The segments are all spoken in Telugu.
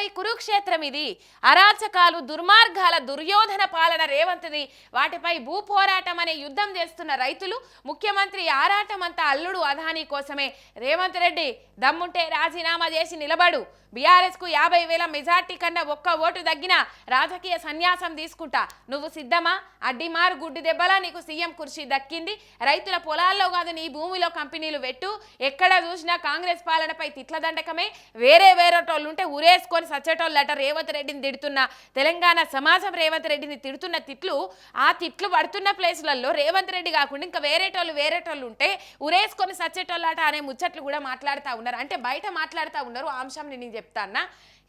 రైతులపై కురుక్షేత్రం ఇది. అరాచకాలు దుర్మార్గాల దుర్యోధన పాలన రేవంత్ది. వాటిపై భూ పోరాటం అనే యుద్ధం చేస్తున్న రైతులు ముఖ్యమంత్రి ఆరాటం అంతా అల్లుడు అదానీ కోసమే. రేవంత్ రెడ్డి దమ్ముంటే రాజీనామా చేసి నిలబడు. బీఆర్ఎస్కు యాభై వేల మెజార్టీ కన్నా ఒక్క ఓటు తగ్గిన రాజకీయ సన్యాసం తీసుకుంటా. నువ్వు సిద్ధమా? అడ్డిమారు గుడ్డి దెబ్బలా నీకు సీఎం కుర్చీ దక్కింది. రైతుల పొలాల్లో కాదు నీ భూమిలో కంపెనీలు పెట్టు. ఎక్కడ చూసినా కాంగ్రెస్ పాలనపై తిట్ల దండకమే. వేరే వేరేటోళ్ళు ఉంటే ఉరేసుకొని సచ్చేటోళ్ళట రేవంత్ రెడ్డిని తిడుతున్న తెలంగాణ సమాజం రేవంత్ రెడ్డిని తిడుతున్న తిట్లు ఆ తిట్లు పడుతున్న ప్లేసులలో రేవంత్ రెడ్డి కాకుండా ఇంకా వేరేటోళ్ళు వేరేటోళ్ళు ఉంటే ఉరేసుకొని సచ్చేటోళ్ళట అనే ముచ్చట్లు కూడా మాట్లాడుతూ ఉన్నారు. అంటే బయట మాట్లాడుతూ ఉన్నారు ఆ నేను చెప్తాన్నా.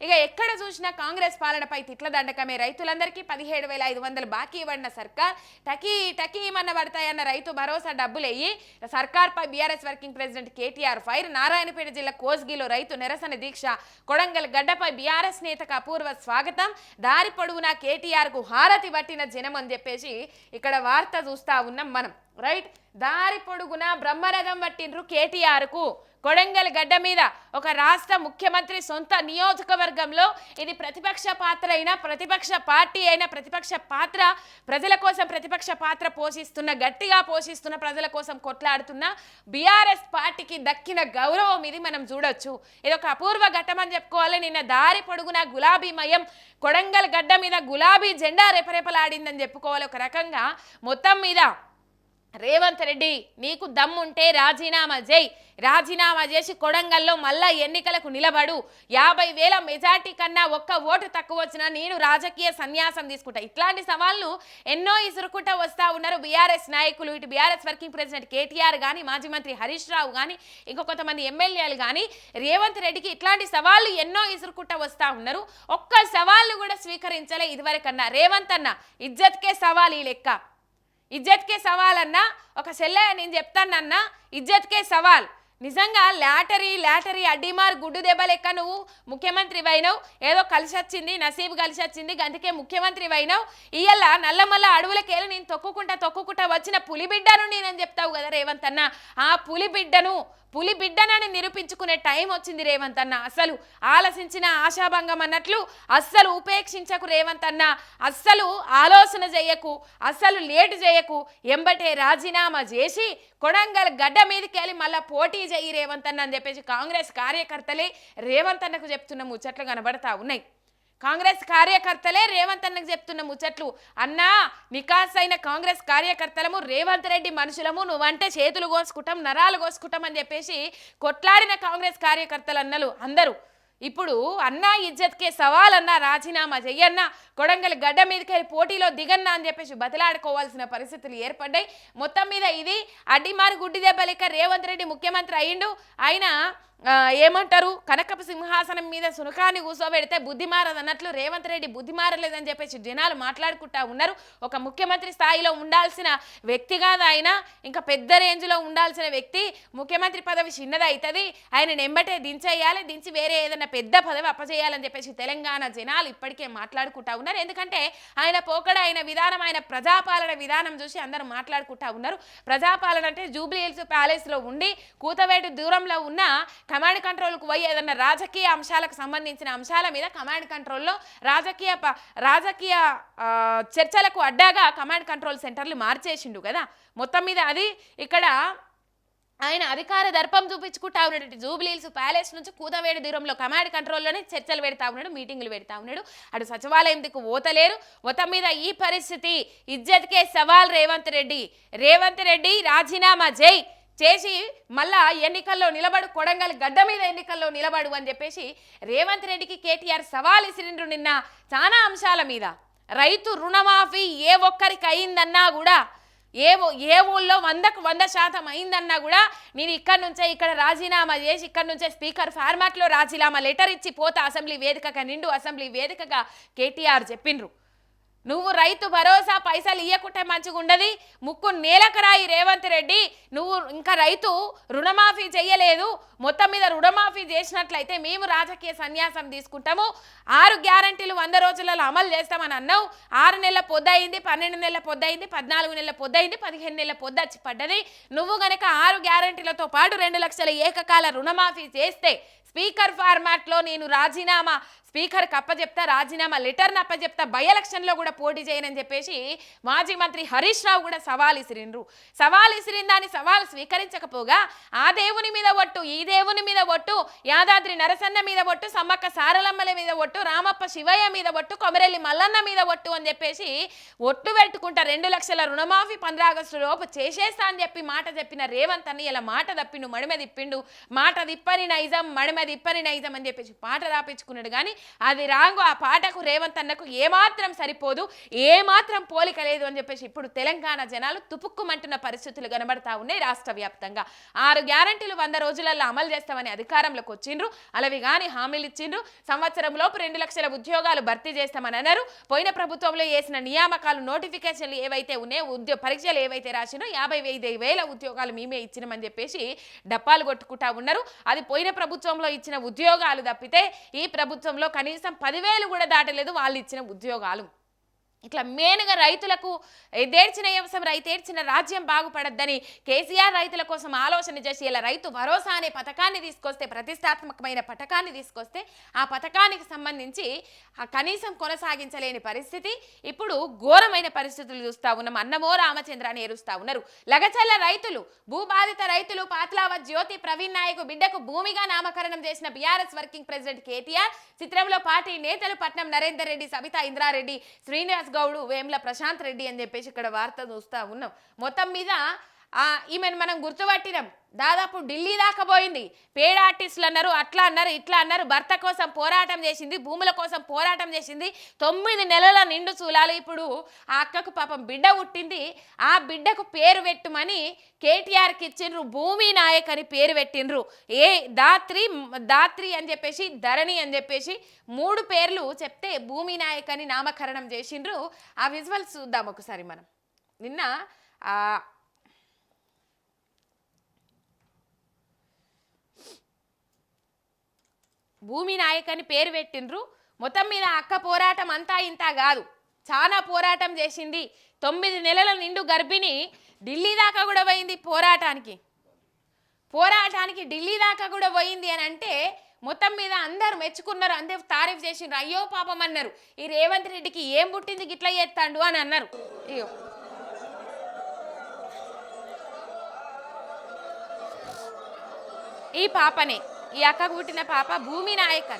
ఇక ఎక్కడ చూసినా కాంగ్రెస్ పాలనపై తిట్ల దండకమే. రైతులందరికీ పదిహేడు వేల ఐదు వందలు బాకీ ఇవ్వడిన సర్కార్ టకీ టకీమన్న పడతాయన్న రైతు భరోసా డబ్బులేయి. సర్కార్పై BRS working president KTR fire. Narayanpet జిల్లా కోస్గిలో రైతు నిరసన దీక్ష. కొడంగల్ గడ్డపై బీఆర్ఎస్ నేతకు అపూర్వ స్వాగతం. దారి పొడవునా కేటీఆర్కు హారతి పట్టిన జనం అని చెప్పేసి ఇక్కడ వార్త చూస్తా ఉన్నాం మనం. రైట్? దారి పొడుగున బ్రహ్మరథం పట్టిండ్రు కేటీఆర్కు. కొడంగల్ గడ్డ మీద ఒక రాష్ట్ర ముఖ్యమంత్రి సొంత నియోజకవర్గంలో ఇది ప్రతిపక్ష పాత్ర అయినా ప్రతిపక్ష పార్టీ అయినా ప్రతిపక్ష పాత్ర ప్రజల కోసం ప్రతిపక్ష పాత్ర పోషిస్తున్న గట్టిగా పోషిస్తున్న ప్రజల కోసం కొట్లాడుతున్న బీఆర్ఎస్ పార్టీకి దక్కిన గౌరవం ఇది మనం చూడొచ్చు. ఇది ఒక అపూర్వ ఘట్టమని చెప్పుకోవాలి. నిన్న దారి పొడుగున గులాబీమయం కొడంగల్ గడ్డ మీద గులాబీ జెండా రెపరెపలాడిందని చెప్పుకోవాలి. ఒక రకంగా మొత్తం మీద రేవంత్ రెడ్డి నీకు దమ్ముంటే రాజీనామా చేయి రాజీనామా చేసి కొడంగల్లో మళ్ళా ఎన్నికలకు నిలబడు. యాభై వేల మెజార్టీ కన్నా ఒక్క ఓటు తక్కువ వచ్చినా నేను రాజకీయ సన్యాసం తీసుకుంటా. ఇట్లాంటి సవాళ్ళు ఎన్నో ఇసురుకుంటా వస్తా ఉన్నారు బీఆర్ఎస్ నాయకులు. ఇటు బీఆర్ఎస్ వర్కింగ్ ప్రెసిడెంట్ కేటీఆర్ కానీ మాజీ మంత్రి హరీష్ రావు కానీ ఇంకో కొంతమంది ఎమ్మెల్యేలు కానీ రేవంత్ రెడ్డికి ఇట్లాంటి సవాళ్ళు ఎన్నో ఇసురుకుంటా వస్తా ఉన్నారు. ఒక్క సవాళ్ళు కూడా స్వీకరించలే ఇదివరకన్నా. రేవంత్ అన్న ఇజ్జత్కే సవాల్ ఈ లెక్క. ఇజ్జత్కే సవాల్ అన్న ఒక సెల్లయ్య నేను చెప్తానన్నా ఇజ్జత్కే సవాల్. నిజంగా లాటరీ లాటరీ అడ్డిమార్ గుడ్డు దెబ్బ లెక్క నువ్వు ముఖ్యమంత్రి అయినావు ఏదో కలిసి వచ్చింది నసీబు కలిసి వచ్చింది అందుకే ముఖ్యమంత్రి అయినావు ఇయ్యల నల్లమల్ల అడవులకేళ నేను తొక్కుకుంటా తొక్కుకుంటా వచ్చిన పులిబిడ్డను నేనని చెప్తావు కదా రేవంత్ అన్న ఆ పులి బిడ్డను పులి బిడ్డనని నిరూపించుకునే టైం వచ్చింది రేవంత్ అన్న. అసలు ఆలసించిన ఆశాభంగం అన్నట్లు అస్సలు ఉపేక్షించకు రేవంత్ అన్న. అస్సలు ఆలోచన చేయకు అస్సలు లేటు చేయకు ఎంబటే రాజీనామా చేసి కొడంగల్ గడ్డ మీదకి వెళ్ళి మళ్ళీ పోటీ చేయి రేవంత్ అన్న అని చెప్పేసి కాంగ్రెస్ కార్యకర్తలే రేవంత్ అన్నకు చెప్తున్న ముచ్చట్లు కనబడతా ఉన్నాయి. కాంగ్రెస్ కార్యకర్తలే రేవంత్ అన్నకు చెప్తున్న ముచ్చట్లు. అన్నా నికాస్ అయిన కాంగ్రెస్ కార్యకర్తలము రేవంత్ రెడ్డి మనుషులము నువ్వంటే చేతులు కోసుకుంటాం నరాలు కోసుకుంటాం అని చెప్పేసి కొట్లాడిన కాంగ్రెస్ కార్యకర్తలు అన్నలు అందరూ. ఇప్పుడు అన్నా ఇజ్జత్కే సవాల్ అన్నా రాజీనామా చెయ్యన్నా కొడంగల్ గడ్డ మీదకి వెళ్ళి పోటీలో దిగన్నా అని చెప్పేసి బతిలాడుకోవాల్సిన పరిస్థితులు ఏర్పడ్డాయి. మొత్తం మీద ఇది అడ్డిమారి గుడ్డి దెబ్బ లెక్క రేవంత్ రెడ్డి ముఖ్యమంత్రి అయిండు ఆయన ఏమంటారు? కనకపు సింహాసనం మీద సునకాన్ని కూర్చోబెడితే బుద్ధి మారదు అన్నట్లు రేవంత్ రెడ్డి బుద్ధి మారలేదని చెప్పేసి జనాలు మాట్లాడుకుంటా ఉన్నారు. ఒక ముఖ్యమంత్రి స్థాయిలో ఉండాల్సిన వ్యక్తి కాదు ఆయన. ఇంకా పెద్ద రేంజ్లో ఉండాల్సిన వ్యక్తి ముఖ్యమంత్రి పదవి చిన్నదవుతుంది ఆయన నెంబటే దించేయాలి. దించి వేరే ఏదైనా పెద్ద పదవి అప్పచేయాలని చెప్పేసి తెలంగాణ జనాలు ఇప్పటికే మాట్లాడుకుంటా ఉన్నారు. ఎందుకంటే ఆయన పోకడ ఆయన విధానం ఆయన ప్రజాపాలన విధానం చూసి అందరూ మాట్లాడుకుంటా ఉన్నారు. ప్రజాపాలన అంటే జూబ్లీ హిల్స్ ప్యాలెస్లో ఉండి కూతవేటు దూరంలో ఉన్న కమాండ్ కంట్రోల్కు పోయి ఏదన్నా రాజకీయ అంశాలకు సంబంధించిన అంశాల మీద కమాండ్ కంట్రోల్లో రాజకీయ ప- రాజకీయ చర్చలకు అడ్డాగా కమాండ్ కంట్రోల్ సెంటర్లు మార్చేసిండు కదా. మొత్తం మీద అది ఇక్కడ ఆయన అధికార దర్పం చూపించుకుంటా ఉన్నాడు. జూబ్లీల్స్ ప్యాలెస్ నుంచి కూదవేడి దూరంలో కమాండ్ కంట్రోల్లోనే చర్చలు పెడతా ఉన్నాడు మీటింగులు పెడతా ఉన్నాడు. అటు సచివాలయం దిక్కు ఓతలేరు. మొత్తం మీద ఈ పరిస్థితి. ఇజ్జత్కే సవాల్ రేవంత్ రెడ్డి. రేవంత్ రెడ్డి రాజీనామా జై చేసి మళ్ళా ఎన్నికల్లో నిలబడు కొడంగల్ గడ్డ మీద ఎన్నికల్లో నిలబడు అని చెప్పేసి రేవంత్ రెడ్డికి కేటీఆర్ సవాల్ ఇసిరిండ్రు నిన్న. చాలా అంశాల మీద. రైతు రుణమాఫీ ఏ ఒక్కరికి అయిందన్నా కూడా ఏ ఏ ఊళ్ళో వందకు వంద శాతం అయిందన్నా కూడా నేను ఇక్కడ నుంచే ఇక్కడ రాజీనామా చేసి ఇక్కడ నుంచే స్పీకర్ ఫార్మాట్లో రాజీనామా లెటర్ ఇచ్చి పోతా అసెంబ్లీ వేదికగా నిండు అసెంబ్లీ వేదికగా కేటీఆర్ చెప్పిండ్రు. నువ్వు రైతు భరోసా పైసలు ఇయ్యకుంటే మంచిగా ఉండదు. ముక్కు నేలకరాయి రేవంత్ రెడ్డి. నువ్వు ఇంకా రైతు రుణమాఫీ చేయలేదు. మొత్తం మీద రుణమాఫీ చేసినట్లయితే మేము రాజకీయ సన్యాసం తీసుకుంటాము. ఆరు గ్యారంటీలు వంద రోజులలో అమలు చేస్తామని అన్నావు. ఆరు నెలల పొద్దయింది పన్నెండు నెలల పొద్దయింది పద్నాలుగు నెలల పొద్దయింది పదిహేను నెలల పొద్దచ్చి పడ్డది. నువ్వు గనక ఆరు గ్యారంటీలతో పాటు రెండు లక్షల ఏకకాల రుణమాఫీ చేస్తే స్పీకర్ ఫార్మాట్లో నేను రాజీనామా స్పీకర్కి అప్పచెప్తా రాజీనామా లెటర్ని అప్పచెప్తా బై ఎలక్షన్లో కూడా పోటీ చేయనని చెప్పేసి మాజీ మంత్రి హరీష్ రావు కూడా సవాల్ ఇసిరిండ్రు సవాల్ ఇసిరిన సవాల్ స్వీకరించకపోగా ఆ దేవుని మీద ఒట్టు ఈ దేవుని మీద ఒట్టు యాదాద్రి నరసన్న మీద ఒట్టు సమ్మక్క సారలమ్మల మీద ఒట్టు రామప్ప శివయ్య మీద ఒట్టు కొమరెల్లి మల్లన్న మీద ఒట్టు అని చెప్పేసి ఒట్టు పెట్టుకుంటా రెండు లక్షల రుణమాఫీ పంద్ర ఆగస్టు లోపు చేసేస్తా అని చెప్పి మాట చెప్పిన రేవంత్ అని ఇలా మాట తప్పిండు మడిమ తిప్పిండు. మాట తిప్పని నైజం మడిమ తిప్పని నైజం అని చెప్పేసి పాట రాపించుకున్నాడు. కానీ అది రాంగు ఆ పాటకు రేవంత్ అన్నకు ఏమాత్రం సరిపోదు ఏమాత్రం పోలిక లేదు అని చెప్పేసి ఇప్పుడు తెలంగాణ జనాలు తుపుక్కుమంటున్న పరిస్థితులు కనబడతా ఉన్నాయి రాష్ట్ర వ్యాప్తంగా. ఆరు గ్యారంటీలు వంద రోజులలో అమలు చేస్తామని అధికారంలోకి వచ్చిండ్రు. అలవి కానీ హామీలు ఇచ్చిండ్రు. సంవత్సరంలోపు రెండు లక్షల ఉద్యోగాలు భర్తీ చేస్తామని అన్నారు. పోయిన ప్రభుత్వంలో వేసిన నియామకాలు నోటిఫికేషన్లు ఏవైతే ఉన్నాయో ఉద్యోగ పరీక్షలు ఏవైతే రాసినో యాభై ఐదు వేల ఉద్యోగాలు మేమే ఇచ్చినామని చెప్పేసి డప్పాలు కొట్టుకుంటా ఉన్నారు. అది పోయిన ప్రభుత్వంలో ఇచ్చిన ఉద్యోగాలు తప్పితే ఈ ప్రభుత్వంలో కనీసం పదివేలు కూడా దాటలేదు వాళ్ళు ఇచ్చిన ఉద్యోగాలు. ఇట్లా మెయిన్గా రైతులకు ఎదేర్చిన వ్యవసాయం రైతేర్చిన రాజ్యం బాగుపడద్దని కేసీఆర్ రైతుల కోసం ఆలోచన చేసి ఇలా రైతు భరోసా అనే పథకాన్ని తీసుకొస్తే ప్రతిష్టాత్మకమైన పథకాన్ని తీసుకొస్తే ఆ పథకానికి సంబంధించి ఆ కనీసం కొనసాగించలేని పరిస్థితి. ఇప్పుడు ఘోరమైన పరిస్థితులు చూస్తా ఉన్నాం. అన్నమో రామచంద్ర అని ఏరుస్తా ఉన్నారు. లగచల్ల రైతులు భూబాధిత రైతులు పాత్లావ జ్యోతి ప్రవీణ్ నాయక్ బిడ్డకు భూమిగా నామకరణం చేసిన బీఆర్ఎస్ వర్కింగ్ ప్రెసిడెంట్ కేటీఆర్ చిత్రంలో పార్టీ నేతలు పట్నం నరేందర్ రెడ్డి సబితా ఇంద్రారెడ్డి శ్రీనివాస్ గౌడు వేముల ప్రశాంత్ రెడ్డి అని చెప్పేసి ఇక్కడ వార్త చూస్తూ ఉన్నాం. మొత్తం మీద ఈమెను మనం గుర్తుపట్టినాం. దాదాపు ఢిల్లీ దాకా పోయింది. పేడ ఆర్టిస్టులు అన్నారు అట్లా అన్నారు ఇట్లా అన్నారు. భర్త కోసం పోరాటం చేసింది భూముల కోసం పోరాటం చేసింది. తొమ్మిది నెలల నిండు చూలాలు ఇప్పుడు ఆ అక్కకు పాపం బిడ్డ పుట్టింది. ఆ బిడ్డకు పేరు పెట్టుమని కేటీఆర్కి ఇచ్చిండ్రు భూమి నాయక్ అని పేరు పెట్టిండ్రు. ఏ దాత్రి దాత్రి అని చెప్పేసి ధరణి అని చెప్పేసి మూడు పేర్లు చెప్తే భూమి నాయక్ అని నామకరణం చేసిండ్రు. ఆ విజువల్స్ చూద్దాం ఒకసారి మనం. నిన్న భూమి నాయక్ అని పేరు పెట్టిండ్రు. మొత్తం మీద అక్క పోరాటం అంతా ఇంత కాదు. చాలా పోరాటం చేసింది. తొమ్మిది నెలల నిండు గర్భిణి ఢిల్లీ దాకా కూడా పోయింది పోరాటానికి. పోరాటానికి ఢిల్లీ దాకా కూడా పోయింది అని అంటే మొత్తం మీద అందరు మెచ్చుకున్నారు. అందరు తారీఫ్ చేసిండ్రు. అయ్యో పాపం అన్నారు. ఈ రేవంత్ రెడ్డికి ఏం పుట్టింది గిట్లా చేస్తాడు అని అన్నారు. అయ్యో ఈ పాపనే. ఈ అక్కకు పుట్టిన పాప భూమి నాయక్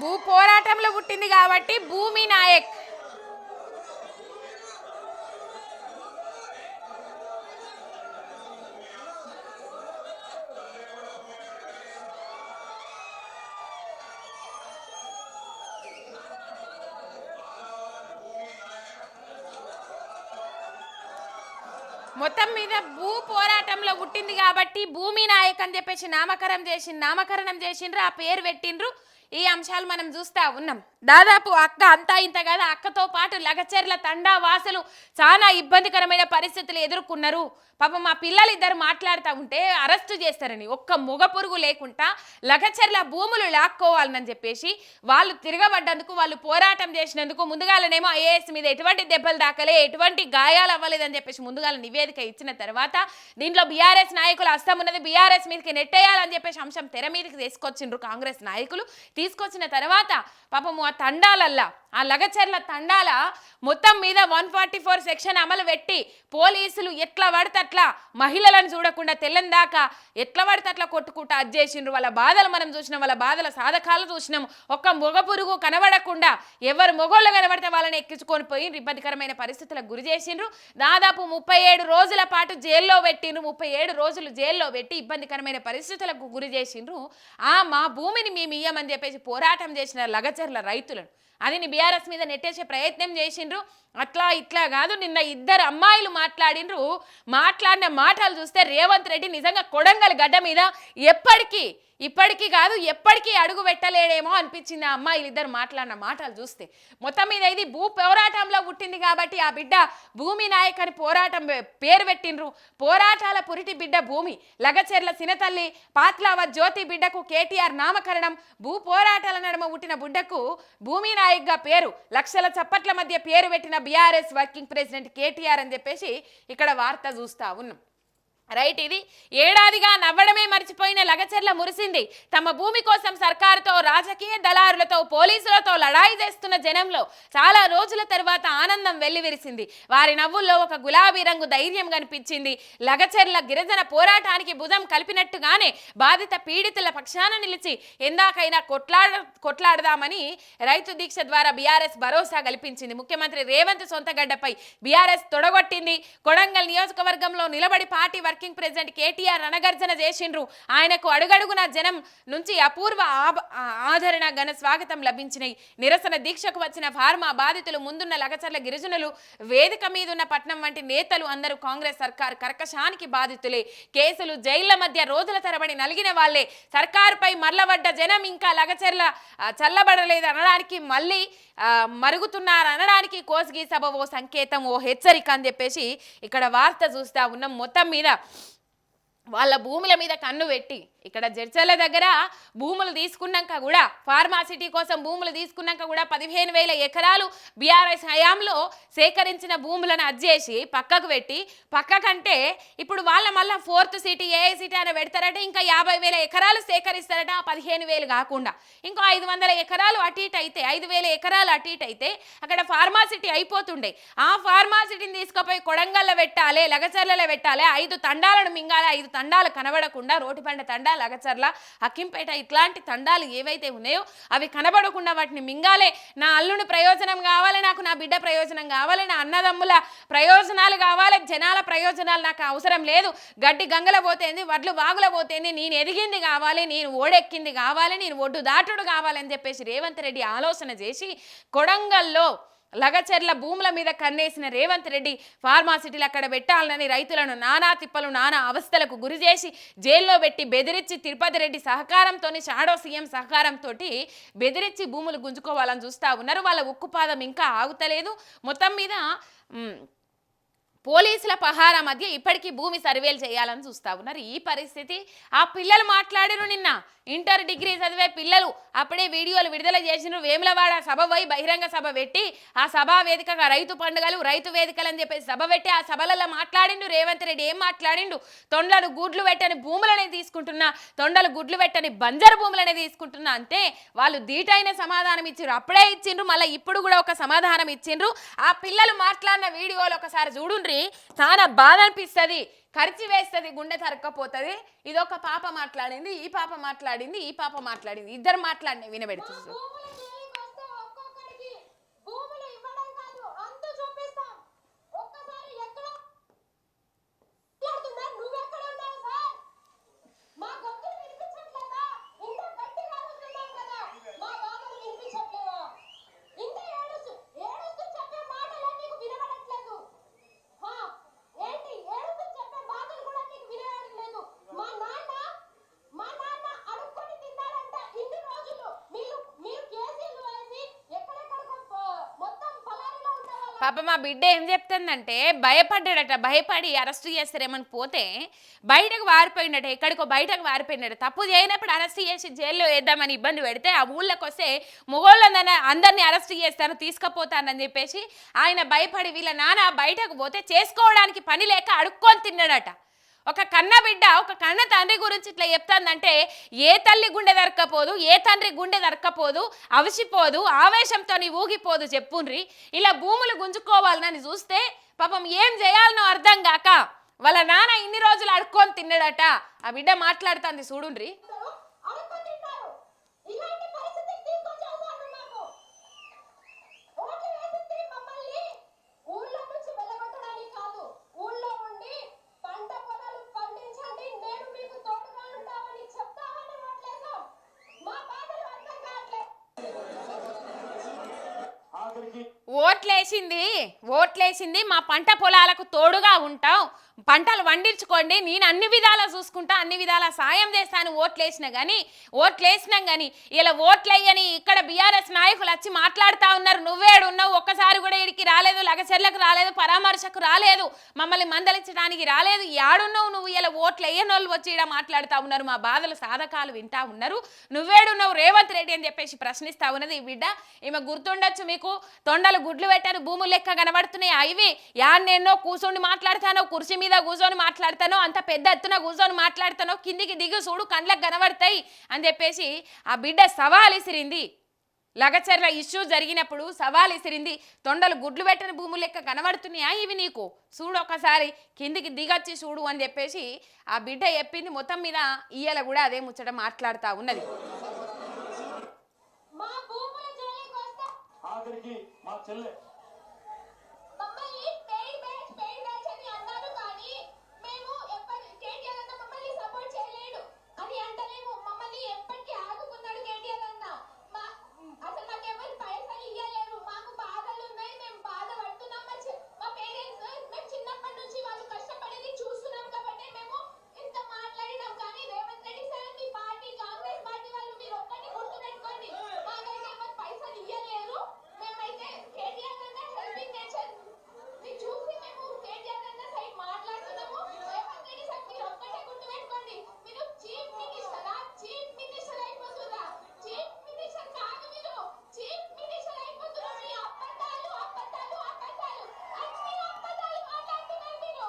భూ పోరాటంలో పుట్టింది కాబట్టి భూమి నాయక్. మొత్తం మీద భూ పోరాటంలో పుట్టింది కాబట్టి భూమి నాయక్ అని చెప్పేసి నామకరణం చేసి నామకరణం చేసిండ్రు ఆ పేరు పెట్టిండ్రు. ఈ అంశాలు మనం చూస్తా ఉన్నాం. దాదాపు అక్క అంతా ఇంత కదా అక్కతో పాటు లగచర్ల తండా వాసులు చాలా ఇబ్బందికరమైన పరిస్థితులు ఎదుర్కొన్నారు. పాపం మా పిల్లలు ఇద్దరు మాట్లాడుతూ ఉంటే అరెస్టు చేస్తారని ఒక్క మొగ పురుగు లేకుండా లగచర్ల భూములు లాక్కోవాలని చెప్పేసి వాళ్ళు తిరగబడ్డందుకు వాళ్ళు పోరాటం చేసినందుకు ముందుగాలనేమో ఐఏఎస్ మీద ఎటువంటి దెబ్బలు దాకలే ఎటువంటి గాయాలు అవ్వలేదని చెప్పేసి ముందుగాల నివేదిక ఇచ్చిన తర్వాత దీంట్లో బీఆర్ఎస్ నాయకులు అస్తం ఉన్నది బీఆర్ఎస్ మీదకి నెట్టేయాలని చెప్పేసి అంశం తెర మీదకి తీసుకొచ్చిండ్రు కాంగ్రెస్ నాయకులు. తీసుకొచ్చిన తర్వాత పాపము ఆ తండాలల్లా ఆ లగచర్ల తండాల మొత్తం మీద వన్ ఫార్టీ ఫోర్ సెక్షన్ అమలు పెట్టి పోలీసులు ఎట్లా పడితే అట్లా మహిళలను చూడకుండా తెల్లని దాకా ఎట్లా పడితే అట్లా కొట్టుకుంటా అది చేసిండ్రు. వాళ్ళ బాధలు మనం చూసినాం వాళ్ళ బాధల సాధకాలు చూసినాం. ఒక్క మొగ పురుగు కనబడకుండా ఎవరు మొగోళ్ళు కనబడితే వాళ్ళని ఎక్కించుకొని పోయి ఇబ్బందికరమైన పరిస్థితులకు గురి చేసిండ్రు. దాదాపు ముప్పై ఏడు రోజుల పాటు జైల్లో పెట్టిండ్రు. ముప్పై ఏడు రోజులు జైల్లో పెట్టి ఇబ్బందికరమైన పరిస్థితులకు గురి చేసిండ్రు. ఆ మా భూమిని మేము ఇయ్యమని చెప్పేసి పోరాటం చేసిన లగచర్ల రైతులను. అది నీ బీఆర్ఎస్ మీద నెట్టేసే ప్రయత్నం చేసిండ్రు. అట్లా ఇట్లా కాదు నిన్న ఇద్దరు అమ్మాయిలు మాట్లాడిండ్రు. మాట్లాడిన మాటలు చూస్తే రేవంత్ రెడ్డి నిజంగా కొడంగల్ గడ్డ మీద ఎప్పటికీ ఇప్పటికీ కాదు ఎప్పటికీ అడుగు పెట్టలేడేమో అనిపించింది ఆ అమ్మాయిలు ఇద్దరు మాట్లాడిన మాటలు చూస్తే మొత్తం మీద ఇది భూ పోరాటంలో పుట్టింది కాబట్టి ఆ బిడ్డ భూమి నాయక్ అని పోరాటం పేరు పెట్టిండ్రు. పోరాటాల పురిటి బిడ్డ భూమి. లగచెర్ల సినతల్లి పాత్లావ జ్యోతి బిడ్డకు కేటీఆర్ నామకరణం. భూ పోరాటాల నడుమ పుట్టిన బిడ్డకు భూమి నాయక్గా పేరు. లక్షల చప్పట్ల మధ్య పేరు పెట్టిన బీఆర్ఎస్ వర్కింగ్ ప్రెసిడెంట్ కేటీఆర్ అని చెప్పేసి ఇక్కడ వార్త చూస్తా ఉన్నాం. రైట్ ఇది ఏడాదిగా నవ్వడమే మర్చిపోయిన లగచెర్ల మురిసింది. తమ భూమి కోసం సర్కారుతో రాజకీయ దళారులతో పోలీసులతో లడాయి చేస్తున్న జనంలో చాలా రోజుల తర్వాత ఆనందం వెల్లివిరిసింది. వారి నవ్వుల్లో ఒక గులాబీ రంగు ధైర్యం కనిపించింది. లగచెర్ల గిరిజన పోరాటానికి భుజం కలిపినట్టుగానే బాధిత పీడితుల పక్షాన నిలిచి ఎందాకైనా కొట్లాడ కొట్లాడదామని రైతు దీక్ష ద్వారా బీఆర్ఎస్ భరోసా కల్పించింది. ముఖ్యమంత్రి రేవంత్ సొంతగడ్డపై బీఆర్ఎస్ తొడగొట్టింది. కొడంగల్ నియోజకవర్గంలో నిలబడి పార్టీ వర్కింగ్ ప్రెసిడెంట్ కేటీఆర్ రణగర్జన చేసిండ్రు. ఆయనకు అడుగడుగున జనం నుంచి అపూర్వ ఆబ- ఆదరణ ఘన స్వాగతం లభించినాయి. నిరసన దీక్షకు వచ్చిన ఫార్మా బాధితులు ముందున్న లగచర్ల గిరిజనులు వేదిక మీదున్న పట్నం వంటి నేతలు అందరూ కాంగ్రెస్ సర్కార్ కర్కశానికి బాధితులే. కేసులు జైళ్ళ మధ్య రోజుల తరబడి నలిగిన వాళ్ళే సర్కారుపై మరలబడ్డ జనం ఇంకా లగచెర్ల చల్లబడలేదు అనడానికి మళ్ళీ మరుగుతున్నారనడానికి మరుగుతున్నారు అనడానికి కోసిగి సభ ఓ సంకేతం ఓ హెచ్చరిక అని చెప్పేసి ఇక్కడ వార్త చూస్తా ఉన్నాం. మొత్తం మీద వాళ్ళ భూముల మీద కన్ను పెట్టి ఇక్కడ జడ్చర్ల దగ్గర భూములు తీసుకున్నాక కూడా ఫార్మాసిటీ కోసం భూములు తీసుకున్నాక కూడా పదిహేను వేల ఎకరాలు బీఆర్ఎస్ హయాంలో సేకరించిన భూములను అజ్జేసి పక్కకు పెట్టి పక్కకంటే ఇప్పుడు వాళ్ళ మళ్ళీ ఫోర్త్ సిటీ ఏ సిటీ అని పెడతారట ఇంకా యాభై వేల ఎకరాలు సేకరిస్తారట పదిహేను వేలు కాకుండా. ఇంకో ఐదు వందల ఎకరాలు అటు ఇటు అయితే ఐదు వేల ఎకరాలు అటు ఇటు అయితే అక్కడ ఫార్మాసిటీ అయిపోతుండే. ఆ ఫార్మాసిటీని తీసుకుపోయి కొడంగల్లో పెట్టాలి లగచర్లలో పెట్టాలి ఐదు తండాలను మింగాలి ఐదు తండాలు కనబడకుండా రోటిపండ తండా లగచర్ల అక్కింపేట ఇట్లాంటి తండాలు ఏవైతే ఉన్నాయో అవి కనబడకుండా వాటిని మింగాలే. నా అల్లుని ప్రయోజనం కావాలి నాకు నా బిడ్డ ప్రయోజనం కావాలి నా అన్నదమ్ముల ప్రయోజనాలు కావాలి జనాల ప్రయోజనాలు నాకు అవసరం లేదు. గడ్డి గంగల పోతేంది వడ్లు వాగుల పోతేంది నేను ఎదిగింది కావాలి నేను ఓడెక్కింది కావాలి నేను ఒడ్డు దాటుడు కావాలని చెప్పేసి రేవంత్ రెడ్డి ఆలోచన చేసి కొడంగల్లో లగచెర్ల భూముల మీద కన్నేసిన రేవంత్ రెడ్డి ఫార్మాసిటీలు అక్కడ పెట్టాలని రైతులను నానా తిప్పలు నానా అవస్థలకు గురి చేసి జైల్లో పెట్టి బెదిరించి తిరుపతి రెడ్డి సహకారంతో షాడో సీఎం సహకారంతో బెదిరించి భూములు గుంజుకోవాలని చూస్తా ఉన్నారు. వాళ్ళ ఉక్కుపాదం ఇంకా ఆగుతలేదు. మొత్తం మీద పోలీసుల పహారా మధ్య ఇప్పటికీ భూమి సర్వేలు చేయాలని చూస్తా ఉన్నారు. ఈ పరిస్థితి ఆ పిల్లలు మాట్లాడిరు నిన్న. ఇంటర్ డిగ్రీ చదివే పిల్లలు అప్పుడే వీడియోలు విడుదల చేసిన వేములవాడ సభ పోయి బహిరంగ సభ పెట్టి ఆ సభా వేదికగా రైతు పండుగలు రైతు వేదికలు అని చెప్పేసి సభ పెట్టి ఆ సభలలో మాట్లాడిండు రేవంత్ రెడ్డి. ఏం మాట్లాడిండు? తొండలు గుడ్లు పెట్టని భూములనే తీసుకుంటున్నా తొండలు గుడ్లు పెట్టని బంజరు భూములనే తీసుకుంటున్నా అంటే వాళ్ళు ధీటైన సమాధానం ఇచ్చిండ్రు అప్పుడే ఇచ్చిండ్రు మళ్ళీ ఇప్పుడు కూడా ఒక సమాధానం ఇచ్చిండ్రు. ఆ పిల్లలు మాట్లాడిన వీడియోలు ఒకసారి తండ్రి చాలా బాధ అనిపిస్తుంది ఖర్చు వేస్తుంది గుండె తరక్కపోతుంది. ఇదొక పాప మాట్లాడింది ఈ పాప మాట్లాడింది ఈ పాప మాట్లాడింది. ఇద్దరు మాట్లాడినాయి వినబెడుతుంది భూముల జోలికి వస్తే ఒక్కొక్కడికి భూములు ఇవ్వడం కాదు అంతు చూపిస్తాం ఒక్కసారి ఎక్కడ మాట్లాడుతున్నారు నువ్వెక్కడ ఉన్నావు సార్ మా గొంతులు వినిపించట్లేదా ఇంత గట్టిగా అరుస్తున్నాం కదా మా బాధలు వినిపించట్లేవా ఇంత ఏడుస్తూ ఏడుస్తూ చెప్పే మాటలే నీకు వినబడట్లేదు హా, ఏంటి ఏడుస్తూ చెప్పే మాటలు కూడా నీకు వినబడట్లేదు మా నాన్న మా నాన్న అడుక్కొని తిన్నాడంట ఇన్ని రోజులు మీరు మీరు కేసీలు వేసి ఎక్కడెక్కడికో పో- మొత్తం పలారిలో ఉన్న వాళ్ళ పాప మా బిడ్డ ఏం చెప్తుందంటే భయపడ్డాడట భయపడి అరెస్ట్ చేస్తారేమని పోతే బయటకు వారిపోయిండట ఎక్కడికో బయటకు వారిపోయినాడు తప్పు చేయనప్పుడు అరెస్ట్ చేసి జైల్లో వేద్దామని ఇబ్బంది పెడితే ఆ ఊళ్ళోకి వస్తే మొగోళ్ళందరినీ అందరినీ అరెస్ట్ చేస్తాను తీసుకుపోతానని చెప్పేసి ఆయన భయపడి వీళ్ళ నాన్న బయటకు పోతే చేసుకోవడానికి పని లేక అడుక్కొని తిన్నాడట. ఒక కన్న బిడ్డ ఒక కన్న తండ్రి గురించి ఇట్లా చెప్తాందంటే ఏ తల్లి గుండె దొరకపోదు ఏ తండ్రి గుండె దొరకపోదు అవసిపోదు ఆవేశంతో ఊగిపోదు చెప్పుండ్రి. ఇలా భూములు గుంజుకోవాలని చూస్తే పాపం ఏం చేయాలనో అర్థం కాక వాళ్ళ నాన్న ఇన్ని రోజులు అడుక్కొని తిన్నాడట. ఆ బిడ్డ మాట్లాడుతుంది చూడుండ్రి అందరూ అడుక్కు తింటారు ఇలాంటి పరిస్థితికి తీసుకొచ్చావు సార్ మాకు ఓట్లు వేసింది మమ్మల్ని ఊళ్ళో నుంచి వెళ్ళగొట్టడానికి కాదు ఊళ్ళో ఉండి పంట పొలాలు పండించండి నేను మీకు తోడుగా ఉంటామని చెప్తామని ఓట్లేసాం మా బాధలు అర్థం కావట్లేదు ఆఖరికి ఓట్లేసింది ఓట్లేసింది మా పంట పొలాలకు తోడుగా ఉంటావు. పంటలు వండించుకోండి నేను అన్ని విధాలా చూసుకుంటా అన్ని విధాలా సాయం చేస్తాను ఓట్లేసిన కానీ ఓట్లేసినాం కానీ ఇలా ఓట్లేయని ఇక్కడ బీఆర్ఎస్ నాయకులు వచ్చి మాట్లాడుతూ ఉన్నారు. నువ్వేడు ఉన్నావు ఒక్కసారి కూడా ఇడికి రాలేదు లగచెర్లకు రాలేదు పరామర్శకు రాలేదు మమ్మల్ని మందలించడానికి రాలేదు యాడున్నావు నువ్వు ఇలా ఓట్లు వేయని వాళ్ళు వచ్చి ఇలా మాట్లాడుతూ ఉన్నారు మా బాధలు సాధకాలు వింటా ఉన్నారు. నువ్వేడున్నావు రేవంత్ రెడ్డి అని చెప్పేసి ప్రశ్నిస్తా ఉన్నది ఈ బిడ్డ. ఈమె గుర్తుండొచ్చు మీకు తొండలు గుడ్లు పెట్టారు భూములు లెక్క కనబడుతున్నాయి అవి యాన్నెన్నో కూర్చొని మాట్లాడతానో కుర్చీ మీద కూర్చొని మాట్లాడతానో అంత పెద్ద ఎత్తున కూర్చొని మాట్లాడతానో కిందికి దిగు చూడు కండ్లకు కనబడతాయి అని చెప్పేసి ఆ బిడ్డ సవాల్ ఇసిరింది. లగచర్ల ఇష్యూ జరిగినప్పుడు సవాల్ ఇసిరింది. తొండలు గుడ్లు పెట్టిన భూములు లెక్క కనబడుతున్నాయా ఇవి నీకు? చూడు ఒకసారి కిందికి దిగొచ్చి చూడు అని చెప్పేసి ఆ బిడ్డ చెప్పింది. మొత్తం మీద ఇయ్యల కూడా అదే ముచ్చట మాట్లాడుతూ ఉన్నది. మా చెల్లె మమ్మల్ని పెయిడ్ బ్యాచ్ పెయిడ్ బ్యాచ్ అని అన్నారు కానీ మేము ఎప్పటి కేటీఆర్ అన్న మమ్మల్ని సపోర్ట్ చేయలేడు అని అంటలేము మమ్మల్ని ఎప్పటికీ ఆదుకున్నాడు కేటీఆర్ అన్న మా అసలు మాకు ఎవరు పైసలు ఇవ్వలేరు మాకు బాధలు ఉన్నాయి మేము బాధపడుతున్నాం మా చి- మా పేరెంట్స్ మేము చిన్నప్పటి నుంచి వాళ్ళు కష్టపడేది చూస్తున్నాం కాబట్టి మేము ఇంత మాట్లాడినాం కానీ రేవంత్ రెడ్డి సార్ మీ పార్టీ కాంగ్రెస్ పార్టీ వాళ్ళు మీరు ఒక్కటి గుర్తుపెట్టుకోండి మాకైతే ఎవరు పైసలు ఇవ్వలేరు మేమైతే కేటీఆర్ అన్న హెల్పింగ్ నేచర్ మీరు చూసి మేము కేటీఆర్ అన్న సైడ్ మాట్లాడుతున్నాము రేవంత్ రెడ్డి సార్ మీరు ఒక్కటే గుర్తుపెట్టుకోండి మీరు చీఫ్ మినిస్టరా చీఫ్ మినిస్టర్ అయిపోతురా చీఫ్ మినిస్టర్ కాదు మీరు చీఫ్ మినిస్టర్ అయిపోతున్నారు మీ అబద్ధాలు అబద్ధాలు అబద్ధాలు అన్ని అబద్ధాలు మాట్లాడుతున్నారు మీరు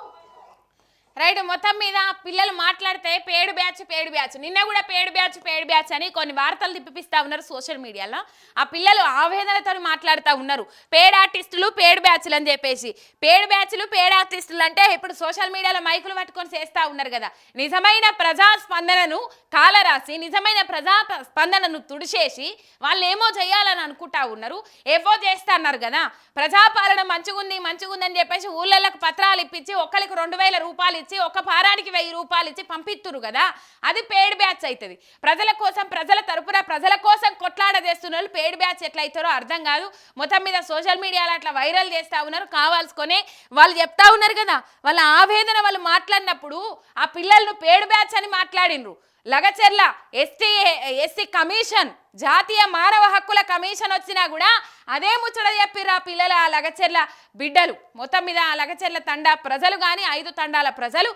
రైట్ మొత్తం మీద పిల్లలు మాట్లాడితే పేడు బ్యాచ్ పేడు బ్యాచ్. నిన్న కూడా పేడు బ్యాచ్ పేడు బ్యాచ్ అని కొన్ని వార్తలు తిప్పిస్తా ఉన్నారు సోషల్ మీడియాలో. ఆ పిల్లలు ఆవేదనతో మాట్లాడుతూ ఉన్నారు. పేడ్ ఆర్టిస్టులు పేడు బ్యాచ్లు అని చెప్పేసి. పేడు బ్యాచ్లు పేడ్ ఆర్టిస్టులు అంటే ఇప్పుడు సోషల్ మీడియాలో మైకులు పట్టుకొని చేస్తూ ఉన్నారు కదా. నిజమైన ప్రజా స్పందనను కాలరాసి నిజమైన ప్రజా స్పందనను తుడిచేసి వాళ్ళు ఏమో చేయాలని అనుకుంటా ఉన్నారు. ఏవో చేస్తా అన్నారు కదా. ప్రజాపాలన మంచిగుంది మంచిగుందని చెప్పేసి ఊళ్ళలకు పత్రాలు ఇప్పించి ఒక్కరికి రెండు వేల రూపాయలు ఇచ్చి ఒక పారానికి వెయ్యి రూపాయలు ఇచ్చి పంపిస్తురు కదా అది పేడ్ బ్యాచ్ అవుతుంది ప్రజల కోసం ప్రజల తరపున ప్రజల కోసం కొట్లాడ చేస్తున్న వాళ్ళు పేడ్ బ్యాచ్ ఎట్లయితారో అవుతారో అర్థం కాదు. మొత్తం మీద సోషల్ మీడియాలో అట్లా వైరల్ చేస్తూ ఉన్నారు కావాల్సుకొని వాళ్ళు చెప్తా ఉన్నారు కదా. వాళ్ళ ఆవేదన వాళ్ళు మాట్లాడినప్పుడు ఆ పిల్లలను పేడ్ బ్యాచ్ అని మాట్లాడినరు. లగచెర్ల ఎస్టీ ఎస్సీ కమిషన్ జాతీయ మానవ హక్కుల కమిషన్ వచ్చినా కూడా అదే ముచ్చట చెప్పిర్రు ఆ పిల్లల ఆ లగచెర్ల బిడ్డలు. మొత్తం మీద ఆ లగచెర్ల తండా ప్రజలు కానీ ఐదు తండాల ప్రజలు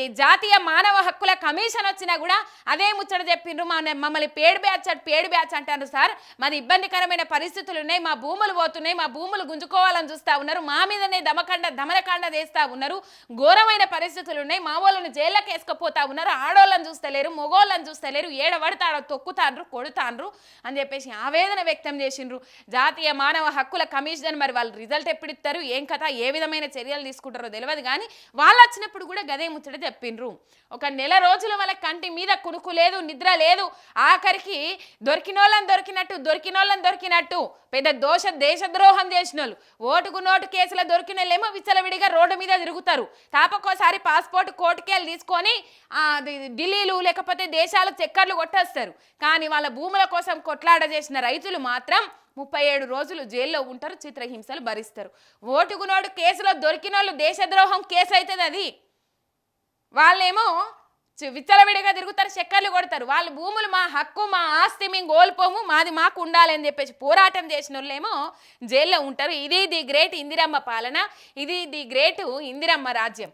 ఈ జాతీయ మానవ హక్కుల కమిషన్ వచ్చినా కూడా అదే ముచ్చట చెప్పిండ్రు మా మమ్మల్ని పేడ్ బ్యాచ్ పేడ్ బ్యాచ్ అంటారు సార్. మాది ఇబ్బందికరమైన పరిస్థితులు ఉన్నాయి. మా భూములు పోతున్నాయి. మా భూములు గుంజుకోవాలని చూస్తా ఉన్నారు. మా మీదనే దమకండ దమనకాండ చేస్తూ ఉన్నారు. ఘోరమైన పరిస్థితులు ఉన్నాయి. మా వాళ్ళని జైళ్ళకి వేసుకుపోతా ఉన్నారు. ఆడోళ్ళని చూస్తలేరు మొగోళ్ళని చూస్తలేరు. ఏడబడతాడో తొక్కుతాండ్రు కొడుతాండ్రు అని చెప్పేసి ఆవేదన వ్యక్తం చేసిండ్రు. జాతీయ మానవ హక్కుల కమిషన్ మరి వాళ్ళు రిజల్ట్ ఎప్పుడు ఇస్తారు ఏం కథ? ఏ విధమైన చర్యలు తీసుకుంటారో తెలియదు కానీ వాళ్ళు వచ్చినప్పుడు కూడా గదే ముచ్చట చెప్పిండ్రు. ఒక నెల రోజులు వాళ్ళ కంటి మీద కునుకు లేదు నిద్ర లేదు. ఆఖరికి దొరికినోళ్ళని దొరికినట్టు దొరికినోళ్ళని దొరికినట్టు. పెద్ద దోష దేశద్రోహం చేసిన వాళ్ళు ఓటుకు నోటు కేసులో దొరికిన వాళ్ళేమో విచ్చలవిడిగా రోడ్డు మీద తిరుగుతారు. తాపకోసారి పాస్పోర్ట్ కోర్టుకెళ్ళి తీసుకొని ఢిల్లీలు లేకపోతే దేశాలు చక్కర్లు కొట్టేస్తారు. కానీ వాళ్ళ భూముల కోసం కొట్లాడ చేసిన రైతులు మాత్రం ముప్పై ఏడు రోజులు జైల్లో ఉంటారు చిత్రహింసలు భరిస్తారు. ఓటుకునోడు కేసులో దొరికిన వాళ్ళు దేశద్రోహం కేసు అవుతుంది అది. వాళ్ళేమో విచ్చలవిడిగా తిరుగుతారు చక్కర్లు కొడతారు. వాళ్ళ భూములు మా హక్కు మా ఆస్తి మేము కోల్పోము మాది మాకు ఉండాలి అని చెప్పేసి పోరాటం చేసిన వాళ్ళేమో జైల్లో ఉంటారు. ఇది ది గ్రేట్ ఇందిరమ్మ పాలన ఇది ది గ్రేట్ ఇందిరమ్మ రాజ్యం.